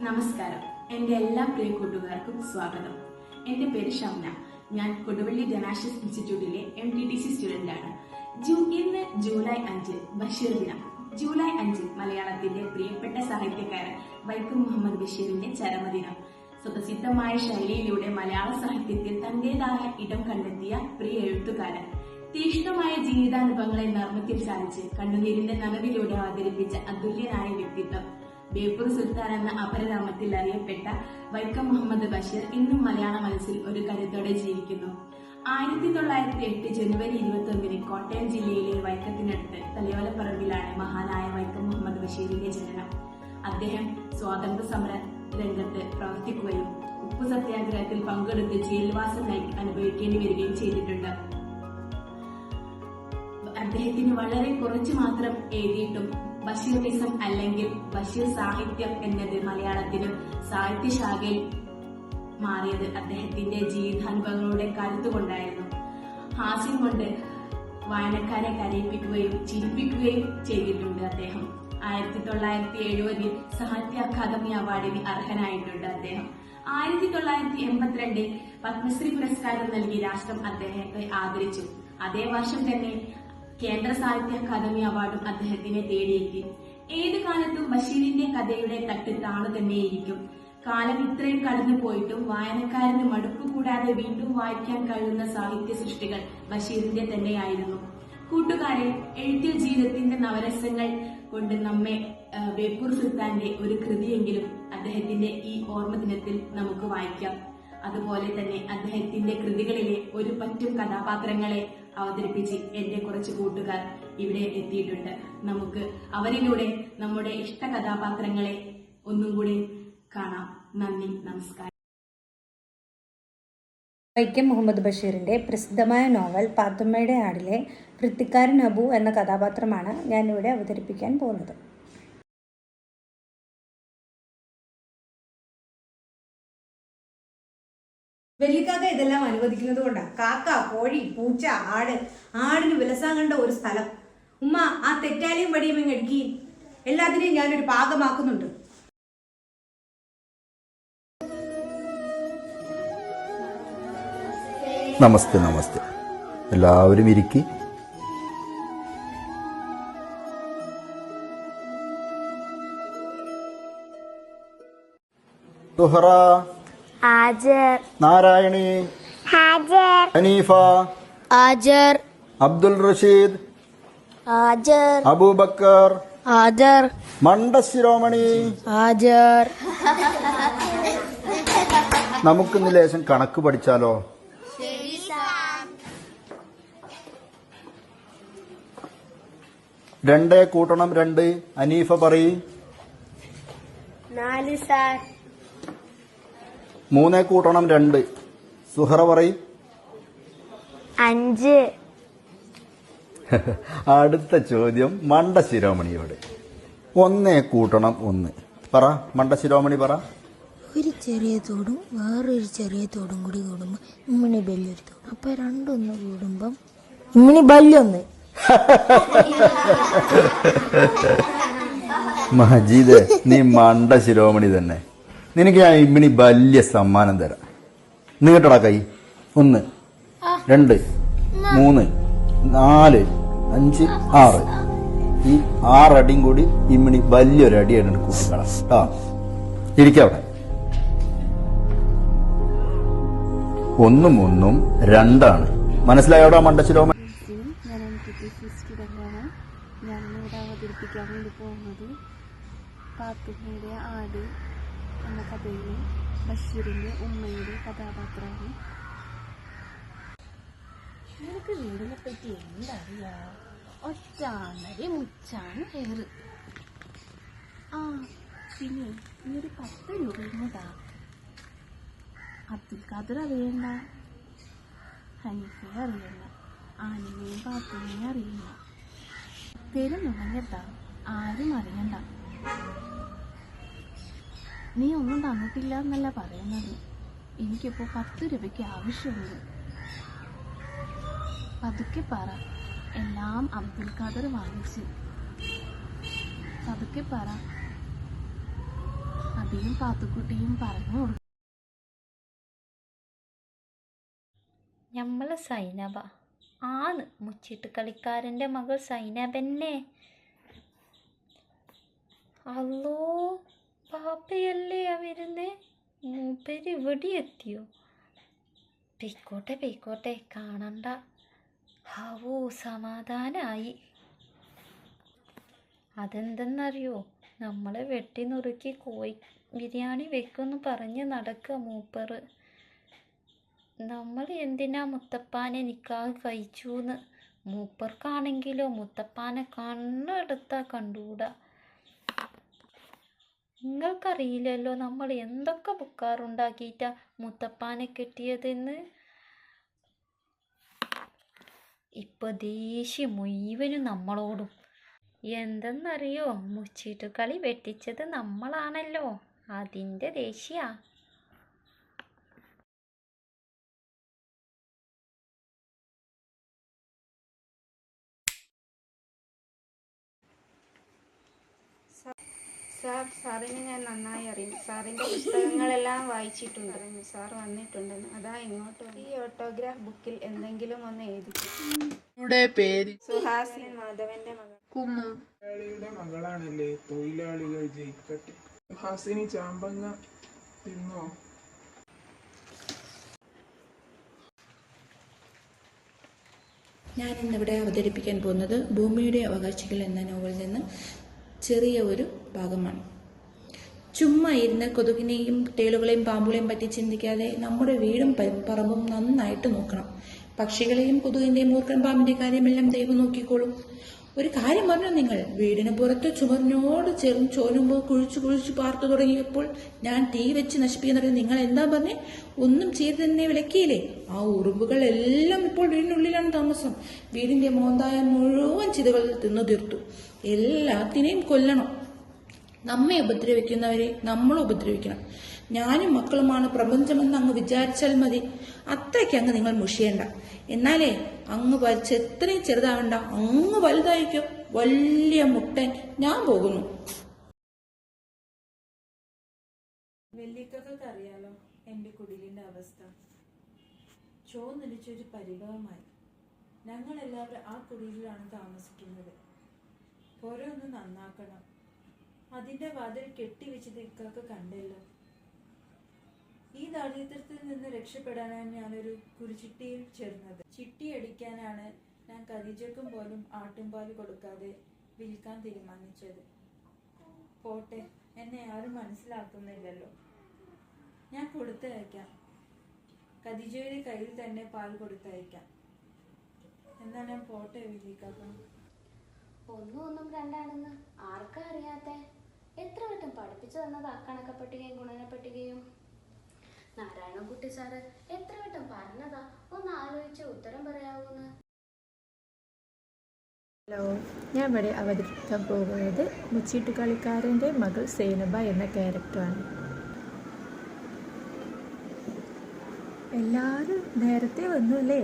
നമസ്കാരം. എന്റെ എല്ലാ പ്രിയ കൂട്ടുകാർക്കും സ്വാഗതം. എന്റെ പേര് ഷംന. ഞാൻ കൊടുവള്ളി ജനാഷ്യസ് ഇൻസ്റ്റിറ്റ്യൂട്ടിലെ M T T C student ആണ്. ജൂ ഇന്ന് ജൂലൈ അഞ്ച് ബഷീർ ദിനം. ജൂലൈ അഞ്ച് മലയാളത്തിന്റെ പ്രിയപ്പെട്ട സാഹിത്യകാരൻ വൈക്കം മുഹമ്മദ് ബഷീറിന്റെ ചരമദിനം. സ്വതസിദ്ധമായ ശൈലിയിലൂടെ മലയാള സാഹിത്യത്തിൽ തന്റേതായ ഇടം കണ്ടെത്തിയ പ്രിയ എഴുത്തുകാരൻ. തീക്ഷ്ണമായ ജീവിതാനുഭവങ്ങളെ നർമ്മത്തിൽ ചാലിച്ച് കണ്ണുനീരിന്റെ നനവിലൂടെ അവതരിപ്പിച്ച അതുല്യനായ വ്യക്തിത്വം. ബേപ്പൂർ സുൽത്താൻ എന്ന അപരനാമത്തിൽ അറിയപ്പെട്ട വൈക്കം മുഹമ്മദ് ബഷീർ ഇന്നും മലയാള മനസ്സിൽ ഒരു കരുത്തോടെ ജീവിക്കുന്നു. ആയിരത്തി തൊള്ളായിരത്തി എട്ട് ജനുവരി ഇരുപത്തി ഒന്നിന് കോട്ടയം ജില്ലയിലെ വൈക്കത്തിനടുത്ത് തലയോലപ്പറമ്പിലാണ് മഹാനായ വൈക്കം മുഹമ്മദ് ബഷീറിന്റെ ജനനം. അദ്ദേഹം സ്വാതന്ത്ര്യ സമര രംഗത്ത് പ്രവർത്തിക്കുകയും ഉപ്പു സത്യാഗ്രഹത്തിൽ പങ്കെടുത്ത് ജയിൽവാസം അനുഭവിക്കേണ്ടി വരികയും ചെയ്തിട്ടുണ്ട്. അദ്ദേഹത്തിന് വളരെ കുറച്ച് മാത്രം എഴുതിയിട്ടും ബഷീറിസം അല്ലെങ്കിൽ ബഷീർ സാഹിത്യം എന്നത് മലയാളത്തിലും സാഹിത്യശാഖയിൽ മാറിയത് അദ്ദേഹത്തിന്റെ ജീവിതാനുഭവങ്ങളുടെ കരുത്തുകൊണ്ടായിരുന്നു. ഹാസ്യം കൊണ്ട് വായനക്കാരെ കരയിപ്പിക്കുകയും ചിരിപ്പിക്കുകയും ചെയ്തിട്ടുണ്ട് അദ്ദേഹം. ആയിരത്തി തൊള്ളായിരത്തി എഴുപതിൽ സാഹിത്യ അക്കാദമി അവാർഡിന് അർഹനായിട്ടുണ്ട് അദ്ദേഹം. ആയിരത്തി തൊള്ളായിരത്തി എൺപത്തിരണ്ടിൽ പത്മശ്രീ പുരസ്കാരം നൽകി രാഷ്ട്രം അദ്ദേഹത്തെ ആദരിച്ചു. അതേ വർഷം തന്നെ കേന്ദ്ര സാഹിത്യ അക്കാദമി അവാർഡും അദ്ദേഹത്തിനെ തേടിയെത്തി. ഏത് കാലത്തും ബഷീറിന്റെ കഥയുടെ തട്ട് താണു തന്നെയിരിക്കും കാലം ഇത്രയും കടന്നു പോയിട്ടും വായനക്കാരന് മടുപ്പ് കൂടാതെ വീണ്ടും വായിക്കാൻ കഴിയുന്ന സാഹിത്യ സൃഷ്ടികൾ ബഷീറിന്റെ തന്നെയായിരുന്നു. കൂട്ടുകാരെ എഴുത്തിൽ ജീവിതത്തിന്റെ നവരസങ്ങൾ കൊണ്ട് നമ്മെ ബേപ്പൂർ സുൽത്താന്റെ ഒരു കൃതിയെങ്കിലും അദ്ദേഹത്തിന്റെ ഈ ഓർമ്മ ദിനത്തിൽ നമുക്ക് വായിക്കാം. അതുപോലെ തന്നെ അദ്ദേഹത്തിന്റെ കൃതികളിലെ ഒരു പറ്റും കഥാപാത്രങ്ങളെ അവതരിപ്പിച്ച് എന്റെ കുറച്ച് കൂട്ടുകാർ ഇവിടെ എത്തിയിട്ടുണ്ട്. നമുക്ക് അവരിലൂടെ നമ്മുടെ ഇഷ്ട കഥാപാത്രങ്ങളെ ഒന്നും കൂടി കാണാം. നന്ദി നമസ്കാരം. വൈക്കം മുഹമ്മദ് ബഷീറിന്റെ പ്രസിദ്ധമായ നോവൽ പാത്തുമ്മയുടെ ആടിലെ വൃത്തിക്കാരൻ അബു എന്ന കഥാപാത്രമാണ് ഞാനിവിടെ അവതരിപ്പിക്കാൻ പോകുന്നത്. വെള്ളിക്കാക്ക ഇതെല്ലാം അനുവദിക്കുന്നത് കൊണ്ടാണ് കാക്ക കോഴി പൂച്ച ആട്. ആടിന് വിലസാങ്ങേണ്ട ഒരു സ്ഥലം. ഉമ്മ ആ തെറ്റാലിയും വടിയും ഇങ്ങ് എടുക്കി. എല്ലാത്തിനെയും ഞാനൊരു പാകമാക്കുന്നുണ്ട്. നമസ്തേ നമസ്തേ. എല്ലാവരും ഇരിക്കി. സുഹറ ഹാജർ. നാരായണി. ഹാജർ. ഹനീഫ. ഹാജർ. അബ്ദുൽ റഷീദ്. ഹാജർ. അബൂബക്കർ. ഹാജർ. മണ്ടശിരോമണി ഹാജർ. നമുക്കിന്ന് ലേശം കണക്ക് പഠിച്ചാലോ? രണ്ടേ കൂട്ടണം രണ്ട്. അനീഫ പറയും. നാല് സാർ. മൂന്നേ കൂട്ടണം രണ്ട്. സുഹറ പറയും. അഞ്ച്. അടുത്ത ചോദ്യം മണ്ട ശിരോമണിയോട്. ഒന്നേ കൂട്ടണം ഒന്ന്. പറ മണ്ട ശിരോമണി പറ. ഒരു ചെറിയ തോടും വേറൊരു ചെറിയ തോടും കൂടി കൂടുമ്പോൾ ഇമ്മിണി ബല്യൊരു തോടും. അപ്പൊ രണ്ടൊന്ന് കൂടുമ്പം ഇമ്മിണി ബല്യൊന്ന് മജീദ് നീ മണ്ട ശിരോമണി തന്നെ. നിനക്ക് ഞാൻ ഇമ്മിണി വലിയ സമ്മാനം തരാം. നീട്ടടാ കൈ? ഒന്ന് രണ്ട് മൂന്ന് നാല് അഞ്ച് ആറ്. ഈ ആറടിയും കൂടി ഇമ്മിണി വലിയൊരു അടിയായിട്ട് കൂട്ടിക്കളാം. കേട്ടോ ഇരിക്കവിടെ ഒന്നും ഒന്നും രണ്ടാണ്. മനസ്സിലായോടാ മണ്ടശ്ശിരോമ ഞാൻ എം ടി ടി സി സ്റ്റുഡന്റാണ് ഞാനിവിടെ അവതരിപ്പിക്കാൻ വേണ്ടി പോകുന്നത് പാത്തുമ്മയുടെ ആട് എന്ന കഥയിലെ ബഷീറിന്റെ ഉമ്മയുടെ കഥാപാത്രമാണ്. നിനക്ക് വീടിനെ പറ്റി എന്തറിയാ? ഒറ്റാണരി മുച്ചാണ് ഹെയറ് ആ പിന്നെ ഈ ഒരു പത്ത് രൂപ ഇങ്ങോട്ടാ അബ്ദുൽ ഖാദർ അറിയണ്ട. ഹനീഫയെ അറിയണ്ട. ആനിമയും പാത്തുമ്മയും അറിയണ്ട. നുണങ്ങട്ടാ ആരും അറിയണ്ട. നീ ഒന്നും തന്നിട്ടില്ല എന്നല്ല പറയുന്നത്. എനിക്കിപ്പോൾ പത്ത് രൂപയ്ക്ക് ആവശ്യമുണ്ട്. പതുക്കെ പറ. എല്ലാം അബ്ദുൽ ഖാദർ വാങ്ങിച്ച്. പതുക്കെ പറ. അതിയും പാത്തുക്കുട്ടിയും പറഞ്ഞു കൊടുക്കും ഞമ്മളെ സൈനബ. ആന്ന് മുച്ചിട്ട് കളിക്കാരന്റെ മകൾ സൈനബന്നെ. അല്ലോ പാപ്പയല്ലേ അവരുന്നേ വരുന്നേ മൂപ്പര് ഇവിടെ എത്തിയോ പെയ്ക്കോട്ടെ കാണണ്ട. ഹാവോ സമാധാനായി. അതെന്തെന്നറിയോ? നമ്മളെ വെട്ടി നുറുക്കി കോയി ബിരിയാണി വെക്കുമെന്ന് പറഞ്ഞ് നടക്കുക മൂപ്പറ്. നമ്മൾ എന്തിനാ മുത്തപ്പാനെ നിക്കാഹ് കഴിച്ചൂന്ന്? മൂപ്പർക്കാണെങ്കിലോ മുത്തപ്പാനെ കണ്ണെടുത്താ കണ്ടൂടാ. നിങ്ങൾക്കറിയില്ലല്ലോ നമ്മൾ എന്തൊക്കെ ബുക്കാറുണ്ടാക്കിയിട്ടാ മുത്തപ്പാനെ കിട്ടിയതെന്ന്? ഇപ്പൊ ദേഷ്യം മുഴുവനും നമ്മളോടും. എന്തെന്നറിയോ മുച്ചീട്ടുകളി വെട്ടിച്ചത് നമ്മളാണല്ലോ. അതിന്റെ ദേഷ്യ. സാർ സാറിനെ ഞാൻ നന്നായി അറിയും. സാറിന്റെ പുസ്തകങ്ങളെല്ലാം വായിച്ചിട്ടുണ്ട്. സാർ വന്നിട്ടുണ്ടെന്ന്. അതാ ഇങ്ങോട്ട് ഈ ഓട്ടോഗ്രാഫ് ബുക്കിൽ എന്തെങ്കിലും ഒന്ന് എഴുതി പേര് സുഹാസിൻ മാധവന്റെ മകൾ. കുമ്മു. തൊഴിലാളിയുടെ മകളാണല്ലേ തൊഴിലാളികൾ ജയിക്കട്ടെ. സുഹാസിനി ചാമ്പങ്ങ തിന്നോ? ഞാൻ ഇന്നിവിടെ അവതരിപ്പിക്കാൻ പോകുന്നത് ഭൂമിയുടെ അവകാശികൾ എന്ന നോവലിൽ നിന്ന് ചെറിയ ഒരു ഭാഗമാണ്. ചുമ്മാ ഇരുന്ന് കൊതുകിനെയും തേളുകളെയും പാമ്പുകളെയും പറ്റി ചിന്തിക്കാതെ നമ്മുടെ വീടും പറമ്പും നന്നായിട്ട് നോക്കണം. പക്ഷികളെയും കൊതുകിന്റെയും മൂർക്കൻ പാമ്പിന്റെ കാര്യമെല്ലാം ദൈവം നോക്കിക്കോളും. ഒരു കാര്യം പറഞ്ഞു നിങ്ങൾ വീടിന് പുറത്ത് ചുമരിനോട് ചേർന്ന് ചോരുമ്പോൾ കുഴിച്ചു കുഴിച്ചു പാർത്തു തുടങ്ങിയപ്പോൾ ഞാൻ തീ വെച്ച് നശിപ്പിക്കുന്ന പറഞ്ഞു നിങ്ങൾ എന്താ പറഞ്ഞേ? ഒന്നും ചെയ്ത് തന്നെ വിലക്കിയില്ലേ? ആ ഉറുമ്പുകൾ എല്ലാം ഇപ്പോൾ വീടിനുള്ളിലാണ് താമസം. വീടിന്റെ മോന്തായ മുഴുവൻ ചിതകൾ തിന്നു തീർത്തു. എല്ലാത്തിനെയും കൊല്ലണം. നമ്മെ ഉപദ്രവിക്കുന്നവരെ നമ്മൾ ഉപദ്രവിക്കണം. ഞാനും മക്കളുമാണ് പ്രപഞ്ചമെന്ന് അങ്ങ് വിചാരിച്ചാൽ മതി. അത്രയ്ക്ക് അങ്ങ് നിങ്ങൾ മുഷിയണ്ട. എന്നാലേ അങ്ങ് വലിച്ച് എത്രയും ചെറുതാവണ്ട. അങ്ങ് വലുതായിരിക്കും. വലിയ മുട്ടൻ ഞാൻ പോകുന്നു. വെള്ളിക്കൊക്കെ അറിയാലോ എന്റെ കുടിലിന്റെ അവസ്ഥ. ചോന്നിടിച്ചൊരു പരിഭവമായി. ഞങ്ങൾ എല്ലാവരും ആ കുടിലിലാണ് താമസിക്കുന്നത്. പുര ഒന്ന് നന്നാക്കണം. അതിന്റെ വാതിൽ കെട്ടിവെച്ചത് നിങ്ങൾക്ക് കണ്ടല്ലോ. ഈ ദാരിദ്ര്യത്തിൽ നിന്ന് രക്ഷപ്പെടാനാണ് ഞാനൊരു കുരുചിട്ടിയിൽ ചേർന്നത്. ചിട്ടി അടിക്കാനാണ് ഞാൻ ഖദീജക്കും പോലും ആട്ടുംപാൽ കൊടുക്കാതെ വിൽക്കാൻ തീരുമാനിച്ചത്. പോട്ടെ എന്നെ ആരും മനസ്സിലാക്കുന്നില്ലല്ലോ. ഞാൻ കൊടുത്തയക്കാം ഖദീജയുടെ കയ്യിൽ തന്നെ പാൽ കൊടുത്തയക്കാം. എന്നാൽ ഞാൻ പോട്ടെ വിളിക്കാക്കാം ഒന്നും ഒന്നും രണ്ടാണെന്ന് ആർക്കാ അറിയാത്തെ? എത്ര വട്ടം പഠിപ്പിച്ചു തന്നത് അക്കണക്കപ്പട്ടികയും ഗുണനപ്പട്ടികയും നാരായണൻകുട്ടി സാറ് എത്ര വട്ടം പറഞ്ഞതാ? ഒന്ന് ആലോചിച്ച് ഉത്തരം പറയാവൂന്ന്. ഹലോ ഞാൻ ഇവിടെ അവതരിപ്പിക്കാൻ പോകുന്നത് മുച്ചീട്ട് കളിക്കാരന്റെ മകൾ സേനബ എന്ന ക്യാരക്ടറാണ്. എല്ലാവരും നേരത്തെ വന്നു അല്ലേ?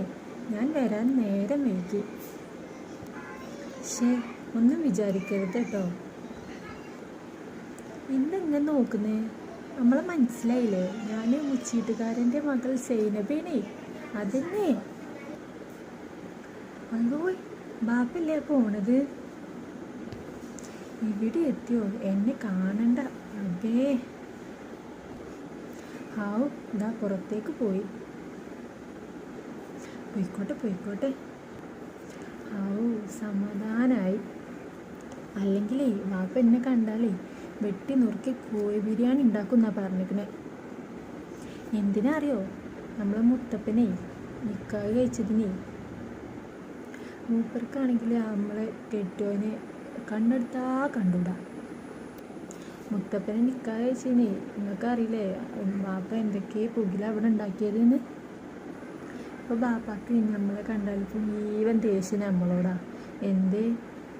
ഞാൻ വരാൻ നേരം വൈകി ശേ ഒന്നും വിചാരിക്കരുത് കേട്ടോ. എന്തെങ്ങനെ നോക്കുന്നേ? നമ്മളെ മനസ്സിലായില്ലേ? ഞാൻ മുച്ചീട്ടുകാരന്റെ മകൾ സൈനബേനെ അതന്നെ. അയ്യോ ബാപ്പല്ലേ പോണത്? ഇവിടെ എത്തിയോ? എന്നെ കാണണ്ട. അതേ ഹാവ് ഇതാ പുറത്തേക്ക് പോയി. പോയിക്കോട്ടെ പോയിക്കോട്ടെ. ഹാവു സമാധാനായി. അല്ലെങ്കിലേ വാപ്പ എന്നെ കണ്ടാലേ വെട്ടി നുറുക്കി കോഴി ബിരിയാണി ഉണ്ടാക്കുന്ന പറഞ്ഞിരിക്കണേ എന്തിനാ അറിയോ നമ്മളെ മുത്തപ്പനെ നിക്കാഹ് കഴിച്ചതിനെ. മൂപ്പർക്കാണെങ്കിൽ നമ്മളെ കെട്ടുവനെ കണ്ണെടുത്താ കണ്ടൂടാ. മുത്തപ്പനെ നിക്കാഹ് കഴിച്ചതിനെ നിങ്ങൾക്ക് അറിയില്ലേ ബാപ്പ എന്തൊക്കെ പുകില അവിടെ ഉണ്ടാക്കിയതെന്ന്? അപ്പോൾ ബാപ്പാക്ക് നമ്മളെ കണ്ടാൽ ജീവൻ ദേഷ്യം നമ്മളോടാ. എന്തേ?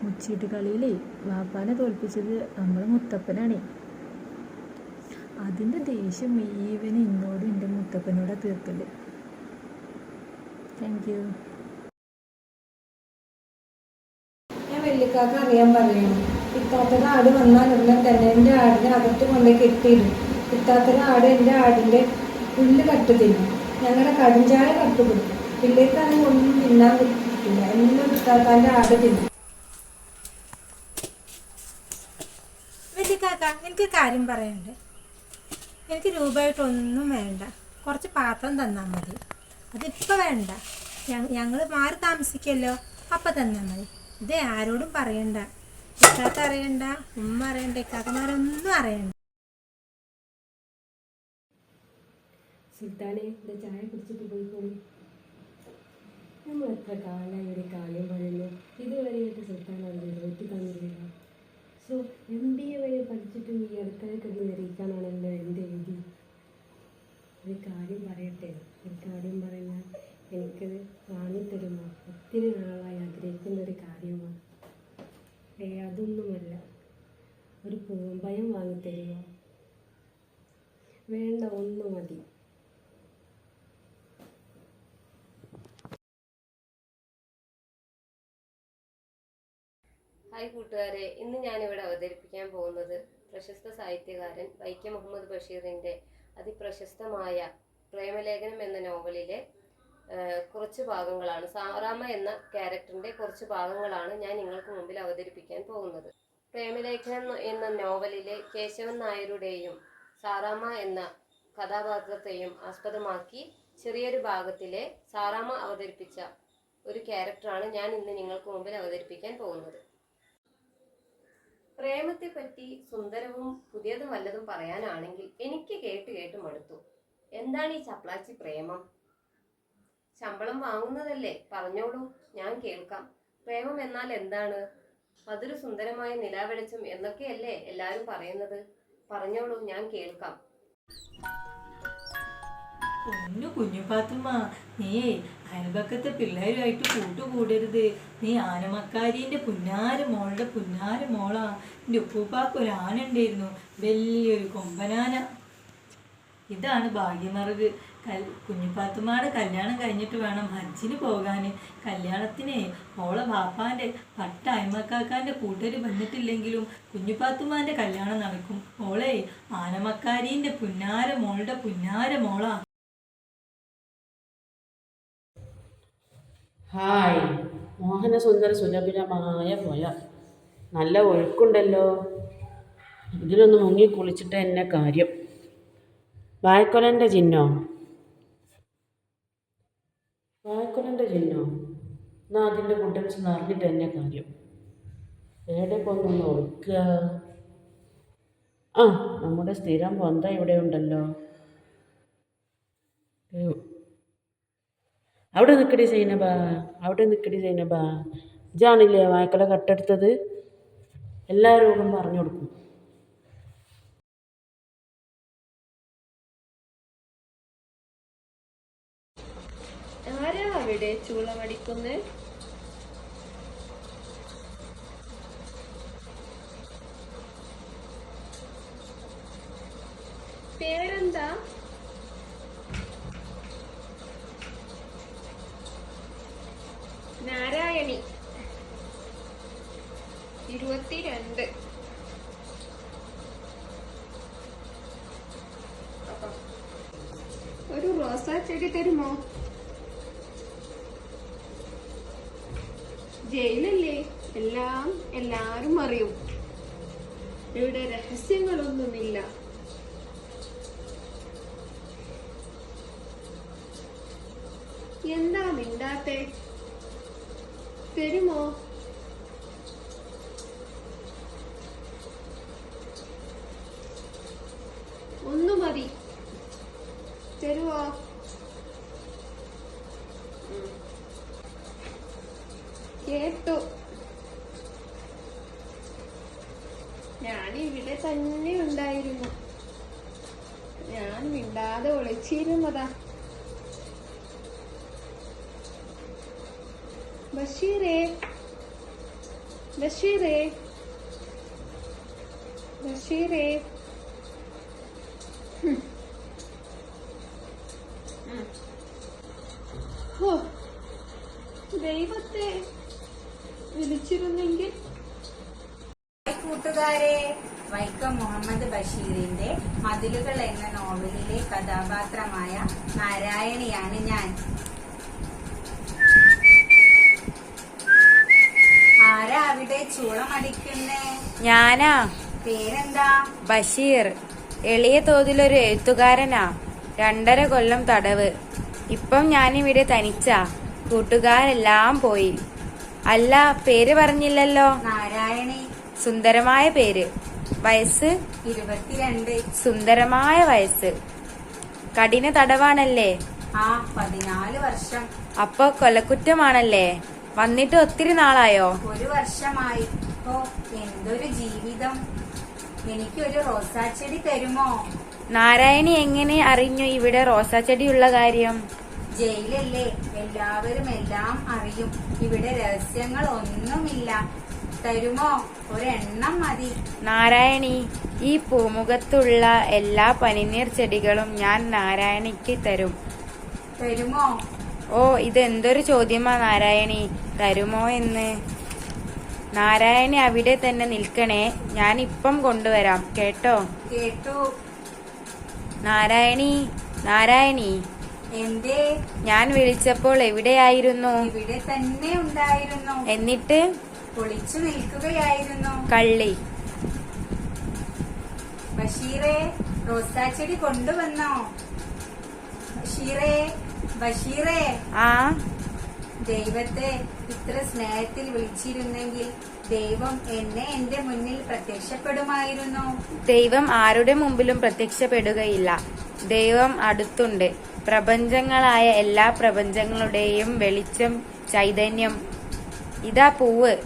മുച്ചീട്ട് കളിയിലേ വാപ്പാനെ തോൽപ്പിച്ചത് നമ്മൾ മുത്തപ്പനാണ്. അതിന്റെ ദേഷ്യം ഈവൻ എന്നോടും എന്റെ മുത്തപ്പനോടാ തീർക്കൽ. താങ്ക് യു ഞാൻ വെള്ളിക്കാക്ക അറിയാൻ പറയണം ഇത്താത്തയുടെ ആട് വന്നാൽ ഉടനെ തന്നെ എന്റെ ആടിനെ അകത്ത് കൊണ്ടേ കെട്ടിയിടും. ഇത്താത്തയുടെ ആട് എന്റെ ആടിന്റെ പുല്ല് കട്ട് തിന്നും. ഞങ്ങളുടെ കടുംചായ കട്ട് കൊടുക്കും. പിള്ളേർക്കാണെങ്കിൽ ഒന്നും തിന്നാൻ പറ്റിയിട്ടില്ല എല്ലാം ഇത്താത്താന്റെ ആട് തിന്നും. വലിയ എനിക്ക് കാര്യം പറയാനുണ്ട്. എനിക്ക് രൂപമായിട്ടൊന്നും വേണ്ട. കുറച്ച് പാത്രം തന്നാൽ മതി. അതിപ്പോൾ വേണ്ട. ഞങ്ങൾ മാറി താമസിക്കല്ലോ അപ്പം തന്നാൽ മതി. ഇത് ആരോടും പറയണ്ട. ഇക്കാത്ത അറിയണ്ട ഉമ്മ അറിയണ്ട ഇക്കാത്തമാരൊന്നും അറിയണ്ട. സുൽത്താനെ ഇത് ചായ കുടിച്ചിട്ട് പോയിക്കോളി നമ്മൾ എത്ര കാലമായി ഇവിടെ കാര്യം പറയുന്നു ഇതുവരെയായിട്ട് സുൽത്താൻ അത് നിറവേറ്റി തന്നിരുന്നില്ല സോ എം ബി എ വരെ പഠിച്ചിട്ടും ഈ അടുക്കളയിൽ കിടന്ന് നിറയിക്കാനാണല്ലോ എന്റെ വിധി ഒരു കാര്യം പറയട്ടെ? ഒരു കാര്യം പറഞ്ഞാൽ എനിക്കത് വാങ്ങിത്തരുമോ? ഒത്തിരി നാളായി ആഗ്രഹിക്കുന്ന ഒരു കാര്യമാണ്. ഏ അതൊന്നുമല്ല. ഒരു പൂമ്പയം വാങ്ങിത്തരുമോ? വേണ്ട ഒന്ന് മതി. ഹായ് കൂട്ടുകാരെ ഇന്ന് ഞാനിവിടെ അവതരിപ്പിക്കാൻ പോകുന്നത് പ്രശസ്ത സാഹിത്യകാരൻ വൈക്കം മുഹമ്മദ് ബഷീറിന്റെ അതിപ്രശസ്തമായ പ്രേമലേഖനം എന്ന നോവലിലെ കുറച്ച് ഭാഗങ്ങളാണ്. സാറാമ എന്ന ക്യാരക്ടറിന്റെ കുറച്ച് ഭാഗങ്ങളാണ് ഞാൻ നിങ്ങൾക്ക് മുമ്പിൽ അവതരിപ്പിക്കാൻ പോകുന്നത്. പ്രേമലേഖനം എന്ന നോവലിലെ കേശവൻ നായരുടെയും സാറാമ എന്ന കഥാപാത്രത്തെയും ആസ്പദമാക്കി ചെറിയൊരു ഭാഗത്തിലെ സാറാമ അവതരിപ്പിച്ച ഒരു ക്യാരക്ടറാണ് ഞാൻ ഇന്ന് നിങ്ങൾക്ക് മുമ്പിൽ അവതരിപ്പിക്കാൻ പോകുന്നത്. പ്രേമത്തെ പറ്റി സുന്ദരവും പുതിയതും വല്ലതും പറയാനാണെങ്കിൽ എനിക്ക് കേട്ട് കേട്ട് മടുത്തു. എന്താണ് ഈ ചപ്ലാച്ചി പ്രേമം? ശമ്പളം വാങ്ങുന്നതല്ലേ? പറഞ്ഞോളൂ ഞാൻ കേൾക്കാം. പ്രേമം എന്നാൽ എന്താണ്? അതൊരു സുന്ദരമായ നിലാവെളിച്ചം എന്നൊക്കെയല്ലേ എല്ലാവരും പറയുന്നത്? പറഞ്ഞോളൂ ഞാൻ കേൾക്കാം. കുഞ്ഞു കുഞ്ഞു പാത്തുമ്മ നീ അയൽപക്കത്തെ പിള്ളേരുമായിട്ട് കൂട്ടുകൂടരുത്. നീ ആനമക്കാരിന്റെ പുന്നാര മോളുടെ പുന്നാര മോളാ. എന്റെ ഉപ്പൂപ്പാക്ക് ഒരു ആന ഉണ്ടായിരുന്നു. വലിയൊരു കൊമ്പനാന. ഇതാണ് ഭാഗ്യമറിവ്. കൽ കുഞ്ഞുപാത്തുമ്മയുടെ കല്യാണം കഴിഞ്ഞിട്ട് വേണം ഹജ്ജിന് പോകാൻ കല്യാണത്തിന് ഓളെ ബാപ്പാന്റെ പട്ട അയമക്കാക്കാന്റെ കൂട്ടര് വന്നിട്ടില്ലെങ്കിലും കുഞ്ഞുപാത്തുമ്മാന്റെ കല്യാണം നടക്കും. ഓളെ ആനമക്കാരീന്റെ പുന്നാര മോളുടെ പുന്നാര മോളാ. ഹായ്. മോഹനസുന്ദര സുലഭിലമായ പുഴ നല്ല ഒഴുക്കുണ്ടല്ലോ. ഇതിലൊന്ന് മുങ്ങി കുളിച്ചിട്ട് എന്നെ കാര്യം. വായ്ക്കൊലന്റെ ചിഹ്നോ? വായ്ക്കൊലന്റെ ചിഹ്നോ? എന്നാൽ അതിന്റെ കുട്ടൻസ് നിറഞ്ഞിട്ട് എന്നെ കാര്യം. എവിടെ കൊന്നൊന്ന് ഒഴുക്കുക? ആ നമ്മുടെ സ്ഥിരം പൊന്ത ഇവിടെ ഉണ്ടല്ലോ. അവിടെ നിൽക്കടി സൈനബ അവിടെ നിൽക്കടി സൈനബ. ഇജാണില്ലേ വായക്കല കട്ടെടുത്തത്? എല്ലാവരോടും പറഞ്ഞു കൊടുക്കും. പേരെന്താ നാരായണി ഇരുപത്തിരണ്ട് ഒരു റോസാ ചെടി തരുമോ ജയിലല്ലേ? എല്ലാം എല്ലാരും അറിയും. ഇവിടെ രഹസ്യങ്ങളൊന്നുമില്ല. എന്താ മിണ്ടാത്തെ? തരുമോ ഒന്നു മതി തരുവോ? കേട്ടു. ഞാൻ തന്നെ ഉണ്ടായിരുന്നു. ഞാൻ മിണ്ടാതെ ഒളിച്ചിരുന്നതാ. ബഷീറേ ബഷീറേ ബഷീറേ. ദൈവത്തെ വിളിച്ചിരുന്നെങ്കിൽ. കൂട്ടുകാരെ വൈക്കം മുഹമ്മദ് ബഷീറിന്റെ മതിലുകൾ എന്ന നോവലിലെ കഥാപാത്രമായ നാരായണിയാണ് ഞാൻ. ആരാ അവിടെ ചൂളമടിക്കുന്നേ? ഞാനാ. പേരെന്താ? ബഷീർ. എളിയ തോതിലൊരു എഴുത്തുകാരനാ. രണ്ടര കൊല്ലം തടവ്. ഇപ്പം ഞാനിവിടെ തനിച്ചാ. കൂട്ടുകാരെല്ലാം പോയി. അല്ല പേര് പറഞ്ഞില്ലല്ലോ? നാരായണി. സുന്ദരമായ പേര്. വയസ്സ്? ഇരുപത്തിരണ്ട്. സുന്ദരമായ വയസ്സ്. കഠിന തടവാണല്ലേ? ആ പതിനാല് വർഷം. അപ്പൊ കൊലക്കുറ്റമാണല്ലേ? വന്നിട്ട് ഒത്തിരി നാളായോ? ഒരു വർഷമായി. ഓ എന്തൊരു ജീവിതം. എനിക്കൊരു റോസാച്ചെടി തരുമോ? നാരായണി എങ്ങനെ അറിഞ്ഞു ഇവിടെ റോസാച്ചെടിയുള്ള കാര്യം? ജയിലല്ലേ. എല്ലാവരും എല്ലാം അറിയും. ഇവിടെ രഹസ്യങ്ങൾ ഒന്നുമില്ല തരുമോ? ഒരെണ്ണം മതി. നാരായണി ഈ പൂമുഖത്തുള്ള എല്ലാ പനിനീർ ചെടികളും ഞാൻ നാരായണിക്ക് തരും. തരുമോ? ഓ ഇതെന്തൊരു ചോദ്യമാ നാരായണി. തരുമോ എന്ന്? നാരായണി അവിടെ തന്നെ നിൽക്കണേ. ഞാൻ ഇപ്പം കൊണ്ടുവരാം. കേട്ടോ? കേട്ടു. നാരായണി നാരായണി. എന്തേ? ഞാൻ വിളിച്ചപ്പോൾ എവിടെയായിരുന്നു? ഇവിടെ തന്നെ ഉണ്ടായിരുന്നു. എന്നിട്ട്? പൊളിച്ചു നിൽക്കുകയായിരുന്നു. കള്ളി. ബഷീറെ റോസാച്ചെടി കൊണ്ടുവന്നോ? ബഷീറെ ബഷീറെ. ആ. ദൈവത്തെ ഇത്ര സ്നേഹത്തിൽ വിളിച്ചിരുന്നെങ്കിൽ ദൈവം എന്നെ എന്റെ മുന്നിൽ പ്രത്യക്ഷപ്പെടുമായിരുന്നു. ദൈവം ആരുടെ മുമ്പിലും പ്രത്യക്ഷപ്പെടുകയില്ല. ദൈവം അടുത്തുണ്ട്. പ്രപഞ്ചങ്ങളായ എല്ലാ പ്രപഞ്ചങ്ങളുടെയും വെളിച്ചം ചൈതന്യം. ഇതാ പൂവ്.